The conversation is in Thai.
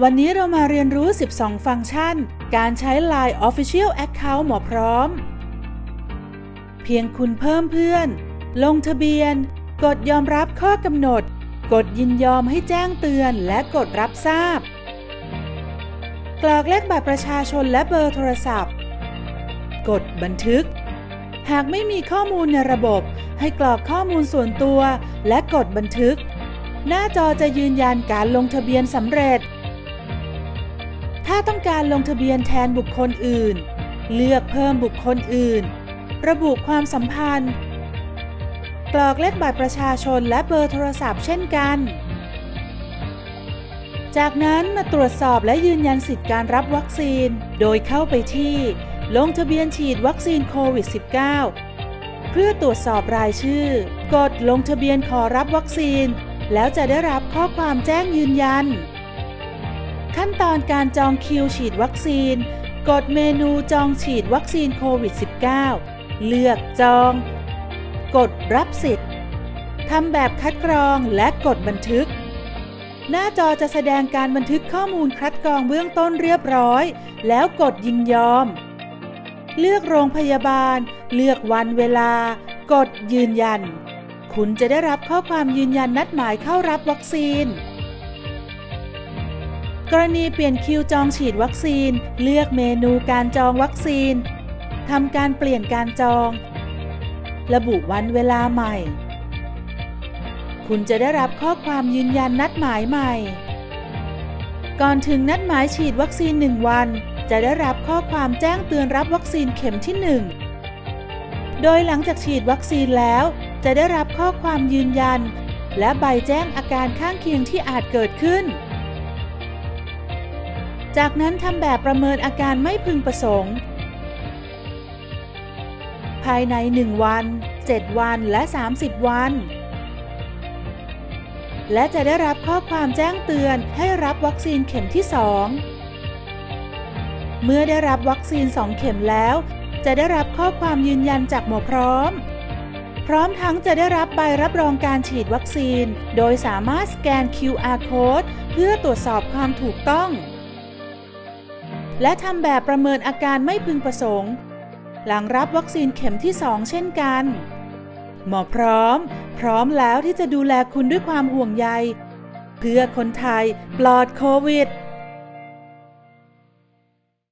วันนี้เรามาเรียนรู้ 12 ฟังก์ชัน การใช้ Line Official Account หมอพร้อม เพียงคุณเพิ่มเพื่อน ลงทะเบียน กดยอมรับข้อกำหนด กดยินยอมให้แจ้งเตือนและกดรับทราบ กรอกเลขบัตรประชาชนและเบอร์โทรศัพท์ กดบันทึก หากไม่มีข้อมูลในระบบ ให้กรอกข้อมูลส่วนตัวและกดบันทึก หน้าจอจะยืนยันการลงทะเบียนสำเร็จ ถ้าต้องการลงทะเบียนแทนบุคคลอื่น เลือกเพิ่มบุคคลอื่น ระบุความสัมพันธ์ กรอกเลขบัตรประชาชนและเบอร์โทรศัพท์เช่นกัน จากนั้นมาตรวจสอบและยืนยันสิทธิการรับวัคซีน โดยเข้าไปที่ ลงทะเบียนฉีดวัคซีนโควิด -19 เพื่อตรวจสอบรายชื่อ กดลงทะเบียนขอรับวัคซีน แล้วจะได้รับข้อความแจ้งยืนยัน ขั้นตอนการจองคิวฉีดวัคซีน กดเมนูจองฉีดวัคซีนโควิด -19 เลือกจอง กดรับสิทธิ์ทำแบบคัดกรองและกดบันทึก หน้าจอจะแสดงการบันทึกข้อมูลคัดกรองเบื้องต้นเรียบร้อย แล้วกดยินยอม เลือกโรงพยาบาล เลือกวันเวลา กดยืนยัน คุณจะได้รับข้อความยืนยันนัดหมายเข้ารับวัคซีน กรณีเปลี่ยนคิวจองฉีดวัคซีน เลือกเมนูการจองวัคซีนทำการเปลี่ยนการจอง ระบุวันเวลาใหม่ คุณจะได้รับข้อความยืนยันนัดหมายใหม่ ก่อนถึงนัดหมายฉีดวัคซีน 1 วัน จะได้รับข้อความแจ้งเตือนรับวัคซีนเข็มที่ 1 โดยหลังจากฉีดวัคซีนแล้ว จะได้รับข้อความยืนยัน และใบแจ้งอาการข้างเคียงที่อาจเกิดขึ้น จากนั้นทำแบบประเมินอาการไม่พึงประสงค์ ภายใน 1 วัน 7 วันและ 30 วัน และจะได้รับข้อความแจ้งเตือนให้รับวัคซีนเข็มที่ 2 เมื่อได้รับวัคซีน 2 เข็มแล้ว จะได้รับข้อความยืนยันจากหมอพร้อม พร้อมทั้งจะได้รับใบรับรองการฉีดวัคซีน โดยสามารถสแกน QR code เพื่อตรวจสอบความถูกต้อง และทำแบบประเมินอาการไม่พึงประสงค์ หลังรับวัคซีนเข็มที่ 2 เช่นกัน หมอพร้อม พร้อมแล้วที่จะดูแลคุณด้วยความห่วงใย เพื่อคนไทยปลอดโควิด